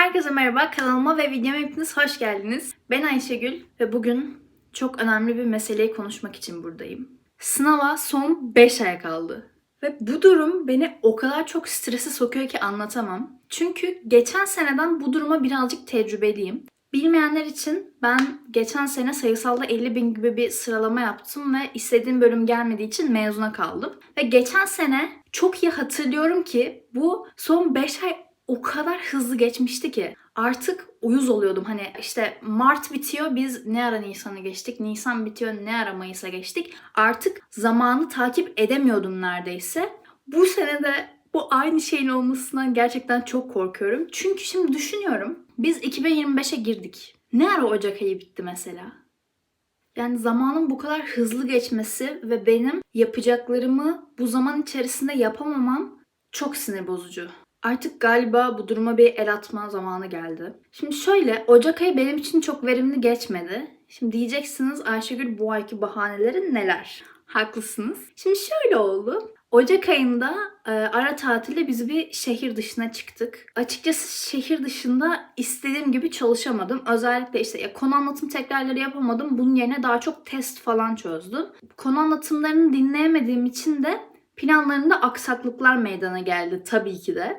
Herkese merhaba, kanalıma ve videoma hepiniz hoş geldiniz. Ben Ayşegül ve bugün çok önemli bir meseleyi konuşmak için buradayım. Sınava son 5 ay kaldı. Ve bu durum beni o kadar çok strese sokuyor ki anlatamam. Çünkü geçen seneden bu duruma birazcık tecrübeliyim. Bilmeyenler için ben geçen sene sayısalda 50 bin gibi bir sıralama yaptım ve istediğim bölüm gelmediği için mezuna kaldım. Ve geçen sene çok iyi hatırlıyorum ki bu son 5 ay o kadar hızlı geçmişti ki artık uyuz oluyordum. Hani işte Mart bitiyor biz ne ara Nisan'ı geçtik, Nisan bitiyor ne ara Mayıs'a geçtik. Artık zamanı takip edemiyordum neredeyse. Bu sene de bu aynı şeyin olmasından gerçekten çok korkuyorum. Çünkü şimdi düşünüyorum biz 2025'e girdik. Ne ara Ocak ayı bitti mesela? Yani zamanın bu kadar hızlı geçmesi ve benim yapacaklarımı bu zaman içerisinde yapamamam çok sinir bozucu. Artık galiba bu duruma bir el atma zamanı geldi. Şimdi şöyle, Ocak ayı benim için çok verimli geçmedi. Şimdi diyeceksiniz Ayşegül bu ayki bahanelerin neler? Haklısınız. Şimdi şöyle oldu. Ocak ayında e, ara tatilde biz bir şehir dışına çıktık. Açıkçası şehir dışında istediğim gibi çalışamadım. Özellikle işte ya, konu anlatım tekrarları yapamadım. Bunun yerine daha çok test falan çözdüm. Konu anlatımlarını dinleyemediğim için de planlarımda aksaklıklar meydana geldi tabii ki de.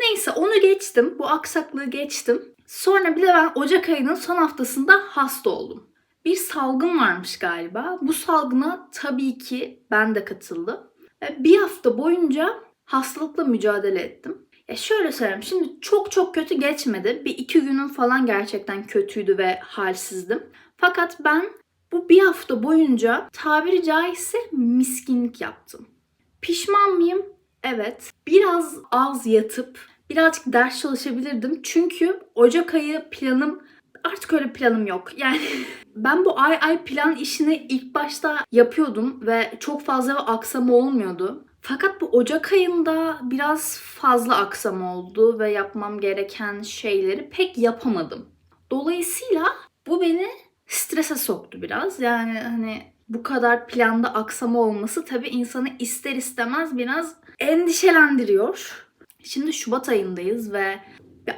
Neyse onu geçtim. Bu aksaklığı geçtim. Sonra bir de ben Ocak ayının son haftasında hasta oldum. Bir salgın varmış galiba. Bu salgına tabii ki ben de katıldım. Ve bir hafta boyunca hastalıkla mücadele ettim. Ya şöyle söyleyeyim. Şimdi çok çok kötü geçmedi. Bir iki günüm falan gerçekten kötüydü ve halsizdim. Fakat ben bu bir hafta boyunca tabiri caizse miskinlik yaptım. Pişman mıyım? Evet. Biraz az yatıp birazcık ders çalışabilirdim. Çünkü Ocak ayı planım artık öyle planım yok. Yani ben bu ay ay plan işini ilk başta yapıyordum ve çok fazla aksama olmuyordu. Fakat bu Ocak ayında biraz fazla aksama oldu ve yapmam gereken şeyleri pek yapamadım. Dolayısıyla bu beni strese soktu biraz. Yani hani bu kadar planda aksama olması tabii insanı ister istemez biraz endişelendiriyor. Şimdi Şubat ayındayız ve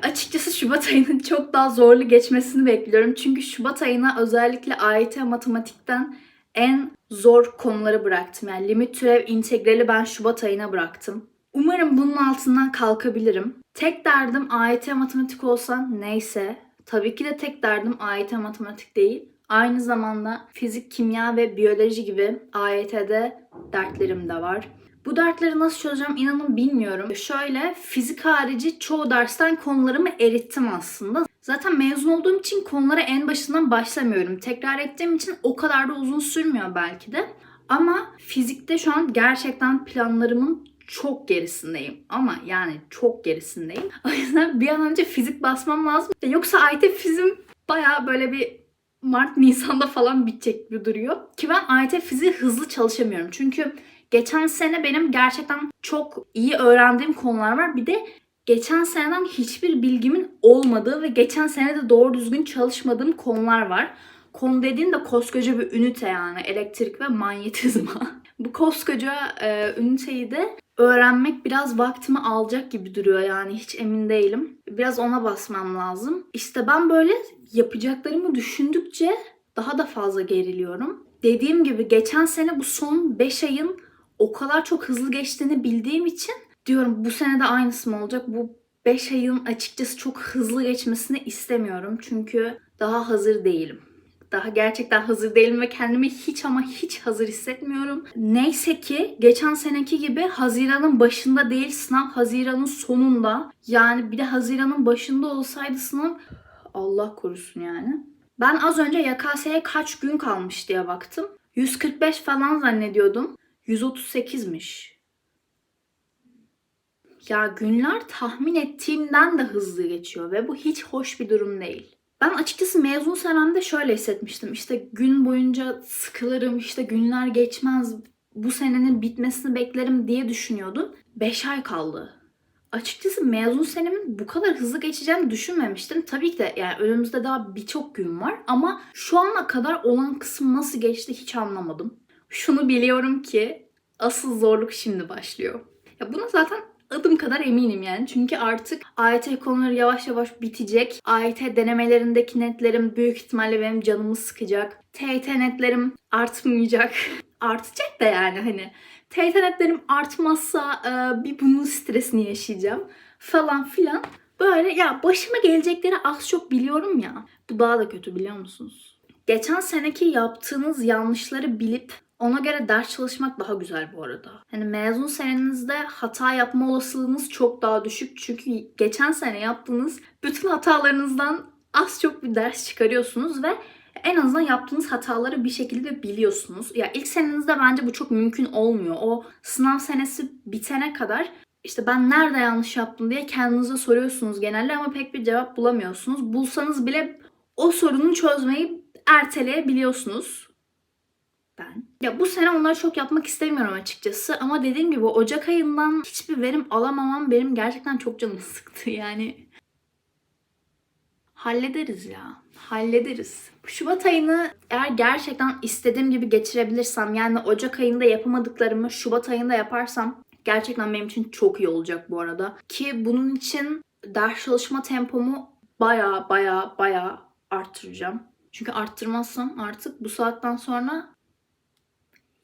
açıkçası Şubat ayının çok daha zorlu geçmesini bekliyorum. Çünkü Şubat ayına özellikle AYT matematikten en zor konuları bıraktım. Yani limit türev integrali ben Şubat ayına bıraktım. Umarım bunun altından kalkabilirim. Tek derdim AYT matematik olsa neyse. Tabii ki de tek derdim AYT matematik değil. Aynı zamanda fizik, kimya ve biyoloji gibi AYT'de dertlerim de var. Bu dertleri nasıl çözeceğim inanın bilmiyorum. Şöyle fizik harici çoğu dersten konularımı erittim aslında. Zaten mezun olduğum için konulara en başından başlamıyorum. Tekrar ettiğim için o kadar da uzun sürmüyor belki de. Ama fizikte şu an gerçekten planlarımın çok gerisindeyim. Ama yani çok gerisindeyim. O yüzden bir an önce fizik basmam lazım. Yoksa AYT fizim baya böyle bir Mart, Nisan'da falan bitecek gibi duruyor. Ki ben AYT fiziği hızlı çalışamıyorum. Çünkü geçen sene benim gerçekten çok iyi öğrendiğim konular var. Bir de geçen seneden hiçbir bilgimin olmadığı ve geçen sene de doğru düzgün çalışmadığım konular var. Konu dediğin de koskoca bir ünite yani elektrik ve manyetizma. Bu koskoca e, üniteyi de öğrenmek biraz vaktimi alacak gibi duruyor yani hiç emin değilim. Biraz ona basmam lazım. İşte ben böyle yapacaklarımı düşündükçe daha da fazla geriliyorum. Dediğim gibi geçen sene bu son 5 ayın o kadar çok hızlı geçtiğini bildiğim için diyorum bu sene de aynısı mı olacak? Bu 5 ayın açıkçası çok hızlı geçmesini istemiyorum. Çünkü daha hazır değilim. Daha gerçekten hazır değilim ve kendimi hiç ama hiç hazır hissetmiyorum. Neyse ki geçen seneki gibi Haziran'ın başında değil sınav Haziran'ın sonunda. Yani bir de Haziran'ın başında olsaydı sınav Allah korusun yani. Ben az önce YKS'ye kaç gün kalmış diye baktım. 145 falan zannediyordum. 138'miş. Ya günler tahmin ettiğimden de hızlı geçiyor ve bu hiç hoş bir durum değil. Ben açıkçası mezun senemde şöyle hissetmiştim. İşte gün boyunca sıkılırım, işte günler geçmez, bu senenin bitmesini beklerim diye düşünüyordum. 5 ay kaldı. Açıkçası mezun senemin bu kadar hızlı geçeceğini düşünmemiştim. Tabii ki de yani önümüzde daha birçok gün var ama şu ana kadar olan kısım nasıl geçti hiç anlamadım. Şunu biliyorum ki asıl zorluk şimdi başlıyor. Ya buna zaten adım kadar eminim yani. Çünkü artık AYT konuları yavaş yavaş bitecek. AYT denemelerindeki netlerim büyük ihtimalle benim canımı sıkacak. TYT netlerim artmayacak. Artacak da yani hani. TYT netlerim artmazsa e, bir bunun stresini yaşayacağım falan filan. Böyle ya başıma gelecekleri az çok biliyorum ya. Bu daha da kötü biliyor musunuz? Geçen seneki yaptığınız yanlışları bilip ona göre ders çalışmak daha güzel bu arada. Hani mezun senenizde hata yapma olasılığınız çok daha düşük. Çünkü geçen sene yaptığınız bütün hatalarınızdan az çok bir ders çıkarıyorsunuz ve en azından yaptığınız hataları bir şekilde biliyorsunuz. Ya ilk senenizde bence bu çok mümkün olmuyor. O sınav senesi bitene kadar işte ben nerede yanlış yaptım diye kendinize soruyorsunuz genelde ama pek bir cevap bulamıyorsunuz. Bulsanız bile o sorunu çözmeyi erteleyebiliyorsunuz. Ben. Ya bu sene onları çok yapmak istemiyorum açıkçası ama dediğim gibi Ocak ayından hiçbir verim alamamam benim gerçekten çok canımı sıktı yani. Hallederiz ya. Hallederiz. Şubat ayını eğer gerçekten istediğim gibi geçirebilirsem yani Ocak ayında yapamadıklarımı Şubat ayında yaparsam gerçekten benim için çok iyi olacak bu arada. Ki bunun için ders çalışma tempomu baya baya baya arttıracağım. Çünkü arttırmazsam artık bu saatten sonra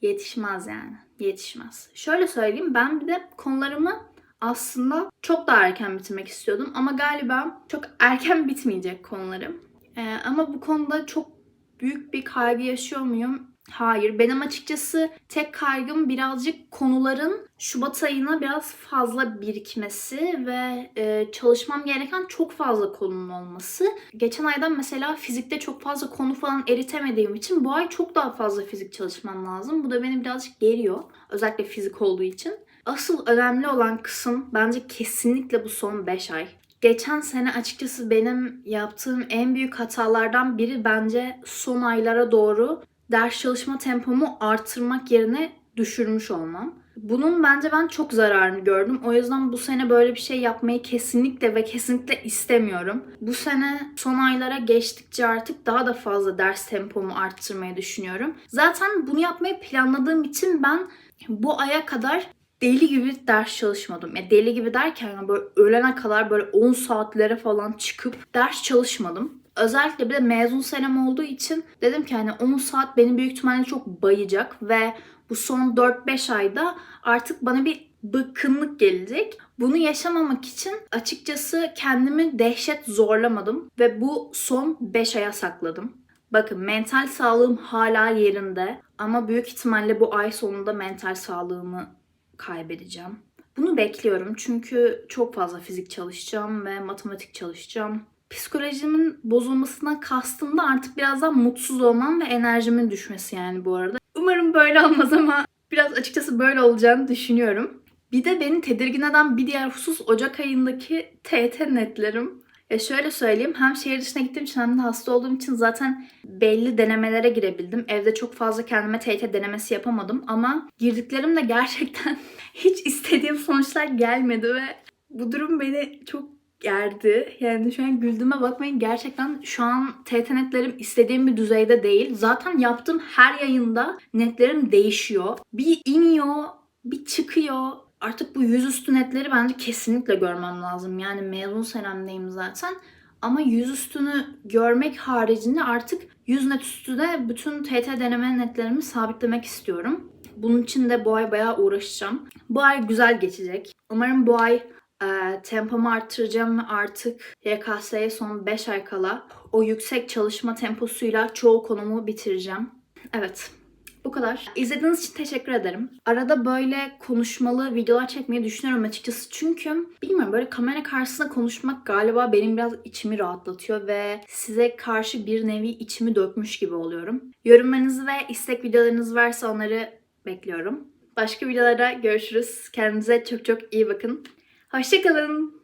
yetişmez yani. Yetişmez. Şöyle söyleyeyim ben bir de konularımı aslında çok daha erken bitirmek istiyordum ama galiba çok erken bitmeyecek konularım. Ee, ama bu konuda çok büyük bir kaygı yaşıyor muyum? Hayır. Benim açıkçası tek kaygım birazcık konuların Şubat ayına biraz fazla birikmesi ve e, çalışmam gereken çok fazla konunun olması. Geçen aydan mesela fizikte çok fazla konu falan eritemediğim için bu ay çok daha fazla fizik çalışmam lazım. Bu da beni birazcık geriyor. Özellikle fizik olduğu için. Asıl önemli olan kısım bence kesinlikle bu son 5 ay. Geçen sene açıkçası benim yaptığım en büyük hatalardan biri bence son aylara doğru ders çalışma tempomu artırmak yerine düşürmüş olmam. Bunun bence ben çok zararını gördüm. O yüzden bu sene böyle bir şey yapmayı kesinlikle ve kesinlikle istemiyorum. Bu sene son aylara geçtikçe artık daha da fazla ders tempomu arttırmayı düşünüyorum. Zaten bunu yapmayı planladığım için ben bu aya kadar deli gibi ders çalışmadım. Ya deli gibi derken yani böyle öğlene kadar böyle 10 saatlere falan çıkıp ders çalışmadım. Özellikle bir de mezun senem olduğu için dedim ki hani 10 saat beni büyük ihtimalle çok bayacak ve bu son 4-5 ayda artık bana bir bıkkınlık gelecek. Bunu yaşamamak için açıkçası kendimi dehşet zorlamadım ve bu son 5 aya sakladım. Bakın mental sağlığım hala yerinde ama büyük ihtimalle bu ay sonunda mental sağlığımı kaybedeceğim. Bunu bekliyorum çünkü çok fazla fizik çalışacağım ve matematik çalışacağım. Psikolojimin bozulmasına kastım da artık birazdan mutsuz olmam ve enerjimin düşmesi yani bu arada. Umarım böyle olmaz ama biraz açıkçası böyle olacağını düşünüyorum. Bir de beni tedirgin eden bir diğer husus Ocak ayındaki TET netlerim. Ya şöyle söyleyeyim hem şehir dışına gittiğim için hem de hasta olduğum için zaten belli denemelere girebildim. Evde çok fazla kendime TYT denemesi yapamadım ama girdiklerimde gerçekten hiç istediğim sonuçlar gelmedi ve bu durum beni çok gerdi. Yani şu an güldüğüme bakmayın gerçekten şu an TYT netlerim istediğim bir düzeyde değil. Zaten yaptığım her yayında netlerim değişiyor. Bir iniyor, bir çıkıyor artık bu yüzüstü netleri bence kesinlikle görmem lazım. Yani mezun senemdeyim zaten. Ama yüzüstünü görmek haricinde artık yüz net üstüne bütün TT deneme netlerimi sabitlemek istiyorum. Bunun için de bu ay bayağı uğraşacağım. Bu ay güzel geçecek. Umarım bu ay e, tempomu arttıracağım ve artık YKS'ye son 5 ay kala o yüksek çalışma temposuyla çoğu konumu bitireceğim. Evet, bu kadar. İzlediğiniz için teşekkür ederim. Arada böyle konuşmalı videolar çekmeyi düşünüyorum açıkçası. Çünkü bilmiyorum böyle kamera karşısında konuşmak galiba benim biraz içimi rahatlatıyor ve size karşı bir nevi içimi dökmüş gibi oluyorum. Yorumlarınız ve istek videolarınız varsa onları bekliyorum. Başka videolarda görüşürüz. Kendinize çok çok iyi bakın. Hoşçakalın.